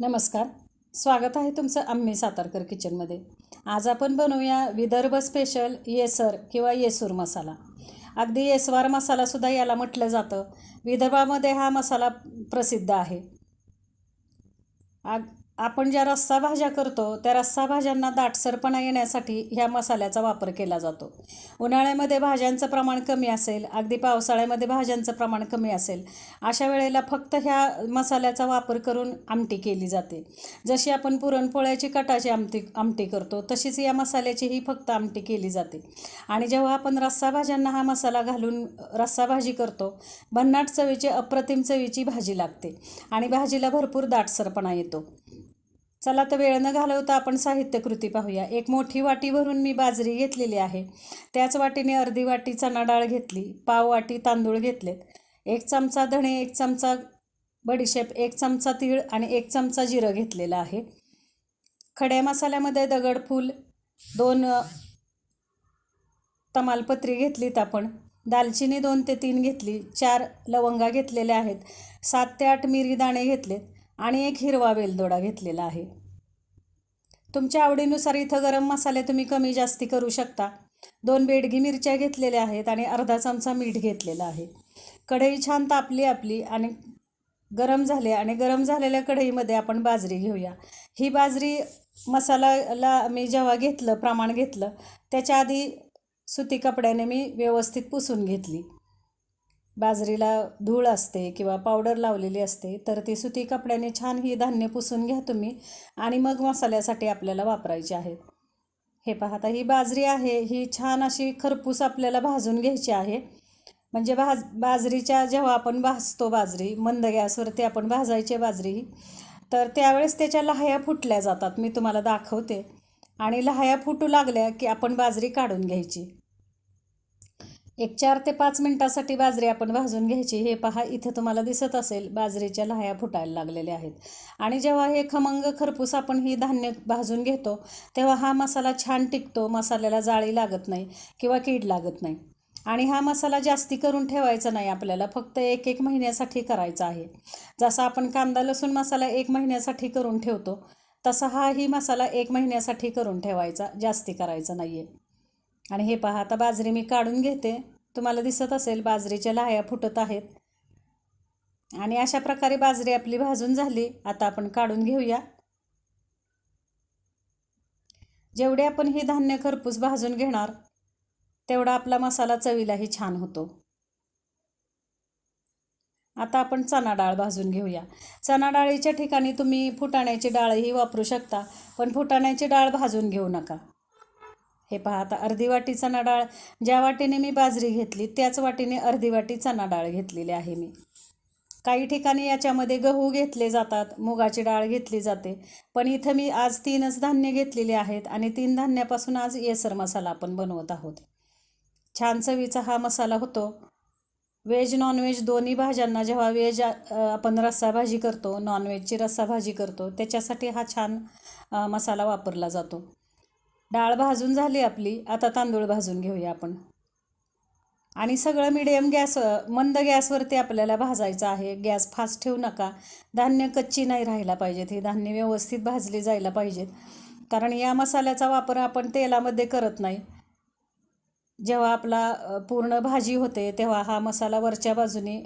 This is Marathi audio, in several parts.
नमस्कार. स्वागत आहे तुमचं आम्ही सातारकर किचनमध्ये. आज आपण बनवूया विदर्भ स्पेशल येसर किंवा येसूर मसाला. अगदी येसवार मसालासुद्धा याला म्हटलं जातं. विदर्भामध्ये हा मसाला प्रसिद्ध आहे. आग आपण ज्या रस्सा भाज्या करतो त्या रस्सा भाज्यांना दाटसरपणा येण्यासाठी ह्या मसाल्याचा वापर केला जातो. उन्हाळ्यामध्ये भाज्यांचं प्रमाण कमी असेल अगदी पावसाळ्यामध्ये भाज्यांचं प्रमाण कमी असेल अशा वेळेला फक्त ह्या मसाल्याचा वापर करून आमटी केली जाते. जशी आपण पुरणपोळ्याची कटाची आमटी आमटी करतो तशीच या मसाल्याचीही फक्त आमटी केली जाते. आणि जेव्हा आपण रस्सा भाज्यांना हा मसाला घालून रस्सा भाजी करतो भन्नाट चवीची अप्रतिम चवीची भाजी लागते आणि भाजीला भरपूर दाटसरपणा येतो. चला तर वेळ न घालवता आपण साहित्य कृती पाहूया. एक मोठी वाटी भरून मी बाजरी घेतलेली आहे. त्याच वाटीने अर्धी वाटी चणा डाळ घेतली पाव वाटी तांदूळ घेतलेत. एक चमचा धणे एक चमचा बडीशेप एक चमचा तीळ आणि एक चमचा जिरं घेतलेलं आहे. खड्या मसाल्यामध्ये दगडफूल दोन तमालपत्री घेतलीत आपण. दालचिनी दोन ते तीन घेतली. चार लवंगा घेतलेल्या आहेत. सात ते आठ मिरी दाणे घेतलेत. आणि एक हिरवा वेलदोडा घेतलेला आहे. तुमच्या आवडीनुसार इथं गरम मसाले तुम्ही कमी जास्ती करू शकता. दोन बेडगी मिरच्या घेतलेल्या आहेत आणि अर्धा चमचा मीठ घेतलेलं आहे. कढई छान तापली आपली आणि गरम झाले आणि गरम झालेल्या कढईमध्ये आपण बाजरी घेऊया. ही बाजरी मसाल्याला मी जेव्हा घेतलं प्रमाण घेतलं त्याच्या आधी सुती कपड्याने मी व्यवस्थित पुसून घेतली. बाजरीला धूळ असते किंवा पावडर लावलेली असते तर ती सुती कपड्याने छान ही धान्य पुसून घ्या तुम्ही आणि मग मसाल्यासाठी आपल्याला वापरायची आहेत. हे पाहता ही बाजरी आहे ही छान अशी खरपूस आपल्याला भाजून घ्यायची आहे. म्हणजे भाज बाजरीच्या जेव्हा आपण भाजतो बाजरी मंद गॅसवरती आपण भाजायची बाजरी ही तर त्यावेळेस त्याच्या लहाया फुटल्या जातात. मी तुम्हाला दाखवते. आणि लहाया फुटू लागल्या की आपण बाजरी काढून घ्यायची. एक चार ते पाच मिनटासाठी बाजरी आपण भाजून घ्यायची. हे पहा इथे तुम्हाला दिसत असेल बाजरीच्या लहाया फुटायला लागलेल्या आहेत. आणि जेव्हा हे खमंग खरपूस आपण ही धान्य भाजून घेतो तेव्हा हा मसाला छान टिकतो. मसाल्याला जाळी लागत नाही किंवा कीड लागत नाही. आणि हा मसाला जास्ती करून ठेवायचा नाही. आपल्याला फक्त एक एक महिन्यासाठी करायचा आहे. जसा आपण कांदा लसूण मसाला एक महिन्यासाठी करून ठेवतो तसा हाही मसाला एक महिन्यासाठी करून ठेवायचा. जास्ती करायचा नाही आहे आणि हे पहा आता बाजरी मी काढून घेते. तुम्हाला दिसत असेल बाजरीच्या लाह्या फुटत आहेत. आणि अशा प्रकारे बाजरी आपली भाजून झाली. आता आपण काढून घेऊया. जेवढे आपण ही धान्य खरपूस भाजून घेणार तेवढा आपला मसाला चवीलाही छान होतो. आता आपण चणा डाळ भाजून घेऊया. चणा डाळीच्या ठिकाणी तुम्ही फुटाण्याची डाळही वापरू शकता पण फुटाण्याची डाळ भाजून घेऊ नका. हे पहा आता अर्धी वाटी चणा डाळ ज्या वाटीने मी बाजरी घेतली त्याच वाटीने अर्धी वाटी चणा डाळ घेतलेली आहे मी. काही ठिकाणी याच्यामध्ये गहू घेतले जातात मुगाची डाळ घेतली जाते. पण इथं मी आज तीनच धान्य घेतलेले आहेत आणि तीन धान्यापासून आज येसर मसाला आपण बनवत आहोत. छान चवीचा हा मसाला होतो. व्हेज नॉनव्हेज दोन्ही भाज्यांना जेव्हा व्हेज आपण रस्सा भाजी करतो नॉनव्हेजची रस्सा भाजी करतो त्याच्यासाठी हा छान मसाला वापरला जातो. डाळ भाजून झाली आपली आता तांदूळ भाजून घेऊया आपण. आणि सगळं मिडियम गॅस मंद गॅसवरती आपल्याला भाजायचं आहे. गॅस फास्ट ठेवू नका. धान्य कच्ची नाही राहायला पाहिजेत. हे धान्य व्यवस्थित भाजली जायला पाहिजेत. कारण या मसाल्याचा वापर आपण तेलामध्ये करत नाही. जेव्हा आपला पूर्ण भाजी होते तेव्हा हा मसाला वरच्या बाजूने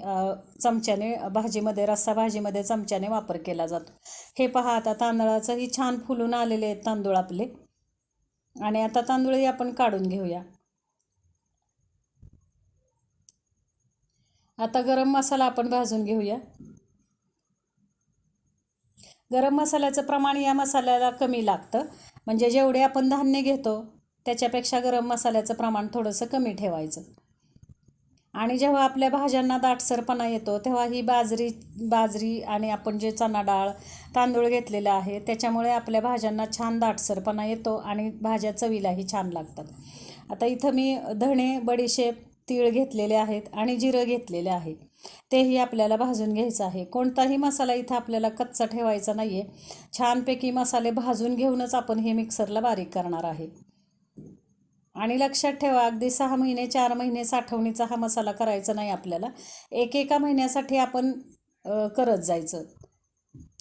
चमच्याने भाजीमध्ये रस्सा भाजीमध्ये चमच्याने वापर केला जातो. हे पहा आता तांदळाचंही छान फुलून आलेले आहेत तांदूळ आपले. आणि आता तांदूळही आपण काढून घेऊया. आता गरम मसाला आपण भाजून घेऊया. गरम मसाल्याचं प्रमाण या मसाल्याला कमी लागतं. म्हणजे जेवढे आपण धान्य घेतो त्याच्यापेक्षा गरम मसाल्याचं प्रमाण थोडंसं कमी ठेवायचं. आणि जेव्हा आपल्या भाज्यांना दाटसरपणा येतो तेव्हा ही बाजरी बाजरी आणि आपण जे चणा डाळ तांदूळ घेतलेलं आहे त्याच्यामुळे आपल्या भाज्यांना छान दाटसरपणा येतो आणि भाज्या चवीलाही छान लागतात. आता इथं मी धणे बडीशेप तीळ घेतलेले आहेत आणि जिरं घेतलेले आहे. तेही आपल्याला भाजून घ्यायचं आहे. कोणताही मसाला इथं आपल्याला कच्चा ठेवायचा नाही आहे छानपैकी मसाले भाजून घेऊनच आपण हे मिक्सरला बारीक करणार आहे. आणि लक्षात ठेवा अगदी सहा महिने चार महिने साठवणीचा हा मसाला करायचा नाही आपल्याला. एक एका महिन्यासाठी आपण करत जायचं.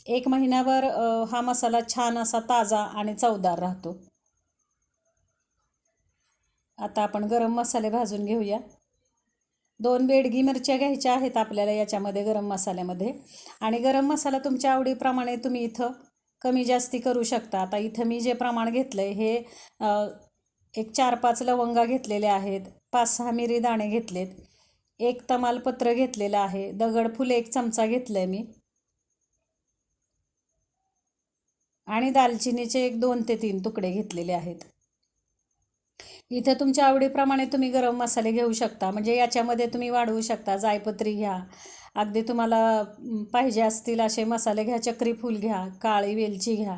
एक महिन्याभर हा मसाला छान असा ताजा आणि चवदार राहतो. आता आपण गरम मसाले भाजून घेऊया. दोन बेडगी मिरच्या घ्यायच्या आहेत आपल्याला याच्यामध्ये गरम मसाल्यामध्ये. आणि गरम मसाला तुमच्या आवडीप्रमाणे तुम्ही इथं कमी जास्ती करू शकता. आता इथं मी जे प्रमाण घेतलं आहे हे एक चार पाच लवंगा घेतलेले आहेत पाच सहा मिरी दाणे घेतलेत एक तमालपत्र घेतलेलं आहे दगडफूल एक चमचा घेतलं आहे मी. आणि दालचिनीचे एक दोन ते तीन तुकडे घेतलेले आहेत. इथं तुमच्या आवडीप्रमाणे तुम्ही गरम मसाले घेऊ शकता म्हणजे याच्यामध्ये तुम्ही वाढवू शकता जायपत्री घ्या. अगदी तुम्हाला पाहिजे असतील असे मसाले घ्या चक्री फूल घ्या काळी वेलची घ्या.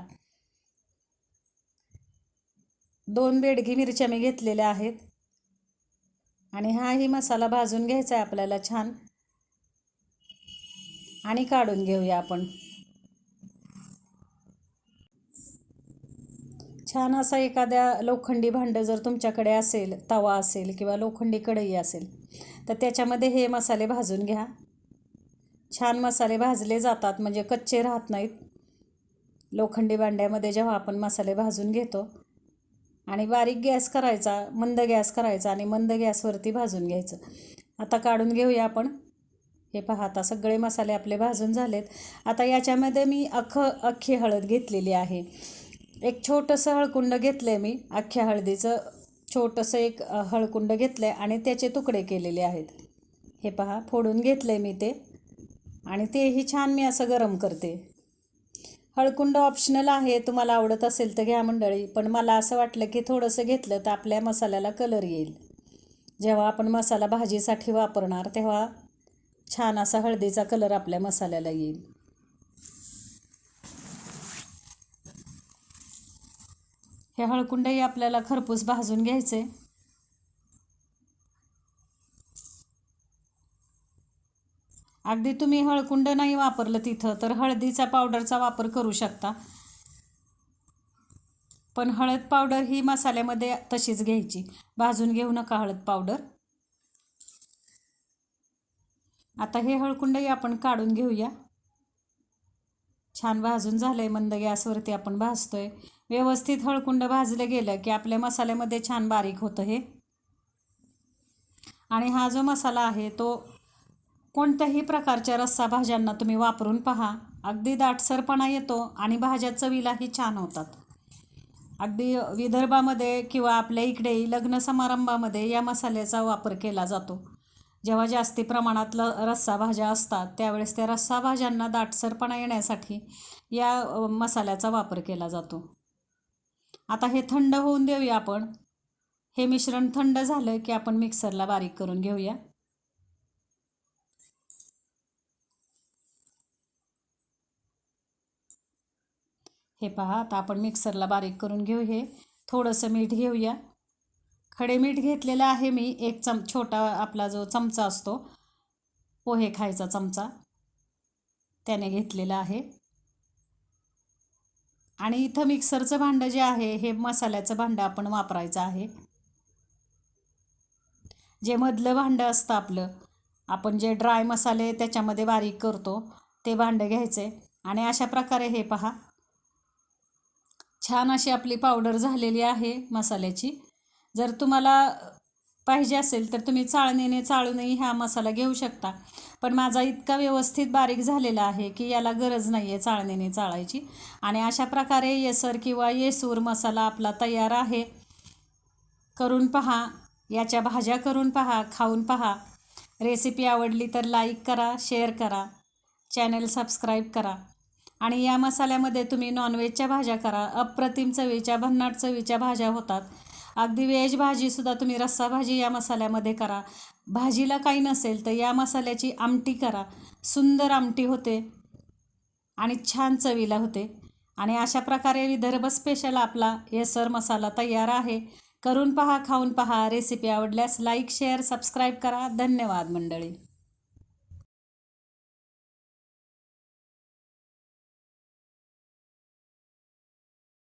दोन बेडगी मिरच्या मी घेतलेल्या आहेत. आणि हाही मसाला भाजून घ्यायचा आहे आपल्याला छान. आणि काढून घेऊया आपण. छान असा एखाद्या लोखंडी भांडं जर तुमच्याकडे असेल तवा असेल किंवा लोखंडी कढई असेल तर त्याच्यामध्ये हे मसाले भाजून घ्या. छान मसाले भाजले जातात म्हणजे कच्चे राहत नाहीत. लोखंडी भांड्यामध्ये जेव्हा आपण मसाले भाजून घेतो आणि बारीक गॅस करायचा मंद गॅस करायचा आणि मंद गॅसवरती भाजून घ्यायचं. आता काढून घेऊया आपण. हे पहा आता सगळे मसाले आपले भाजून झालेत. आता याच्यामध्ये मी अख अख्खी हळद घेतलेली आहे. एक छोटंसं हळकुंड घेतलं आहे मी अख्ख्या हळदीचं छोटंसं एक हळकुंड घेतलं आहे आणि त्याचे तुकडे केलेले आहेत. हे पहा फोडून घेतलं आहे मी ते. आणि तेही छान मी असं गरम करते. हळकुंड ऑप्शनल आहे तुम्हाला आवडत असेल तर घ्या मंडळी. पण मला असं वाटलं की थोडंसं घेतलं तर आपल्या मसाल्याला कलर येईल. जेव्हा आपण मसाला भाजीसाठी वापरणार तेव्हा छान असा हळदीचा कलर आपल्या मसाल्याला येईल. हे हळकुंडही आपल्याला खरपूस भाजून घ्यायचे अगदी तुम्ही हळकुंड नाही वापरलं तिथं तर हळदीचा पावडरचा वापर करू शकता. पण हळद पावडर ही मसाल्यामध्ये तशीच घ्यायची. भाजून घेऊ नका हळद पावडर. आता हे हळकुंडही आपण काढून घेऊया. छान भाजून झालं आहे मंद गॅसवरती आपण भाजतोय. व्यवस्थित हळकुंड भाजलं गेलं की आपल्या मसाल्यामध्ये छान बारीक होतं हे. आणि हा जो मसाला आहे तो कोणत्याही प्रकारच्या रस्सा भाज्यांना तुम्ही वापरून पहा. अगदी दाटसरपणा येतो आणि भाज्या चवीलाही छान होतात. अगदी विदर्भामध्ये किंवा आपल्या इकडेही लग्न समारंभामध्ये या मसाल्याचा वापर केला जातो. जेव्हा जास्ती प्रमाणात ल रस्सा भाज्या असतात त्यावेळेस त्या रस्सा भाज्यांना दाटसरपणा येण्यासाठी या मसाल्याचा वापर केला जातो. आता हे थंड होऊन देऊया आपण. हे मिश्रण थंड झालं की आपण मिक्सरला बारीक करून घेऊया. हे पहा आता आपण मिक्सरला बारीक करून घेऊ हे. थोडंसं मीठ घेऊया. खडे मीठ घेतलेलं आहे मी एक चम छोटा आपला जो चमचा असतो पोहे खायचा चमचा त्याने घेतलेला आहे. आणि इथं मिक्सरचं भांडं जे आहे हे मसाल्याचं भांडं आपण वापरायचं आहे. जे मधलं भांडं असतं आपलं आपण जे ड्राय मसाले त्याच्यामध्ये बारीक करतो ते भांडं घ्यायचे. आणि अशा प्रकारे हे पहा छान अशी आपली पावडर झालेली आहे मसाल्याची. जर तुम्हाला पाहिजे असेल तर तुम्ही चाळणीने चाळूनही हा मसाला घेऊ शकता. पण माझा इतका व्यवस्थित बारीक झालेला आहे की याला गरज नाही आहे चाळणीने चाळायची. आणि अशा प्रकारे येसर किंवा येसूर मसाला आपला तयार आहे. करून पहा याच्या भाज्या करून पहा खाऊन पहा. रेसिपी आवडली तर लाईक करा शेअर करा. चॅनल सबस्क्राईब करा. आणि या मसाल्यामध्ये तुम्ही नॉनव्हेजच्या भाज्या करा. अप्रतिम चवीच्या भन्नाट चवीच्या भाज्या होतात. अगदी व्हेज भाजीसुद्धा तुम्ही रस्सा भाजी या मसाल्यामध्ये करा. भाजीला काही नसेल तर या मसाल्याची आमटी करा. सुंदर आमटी होते आणि छान चवीला होते. आणि अशा प्रकारे विदर्भ स्पेशल आपला येसर मसाला तयार आहे. करून पहा खाऊन पहा. रेसिपी आवडल्यास लाईक शेअर सबस्क्राईब करा. धन्यवाद मंडळी.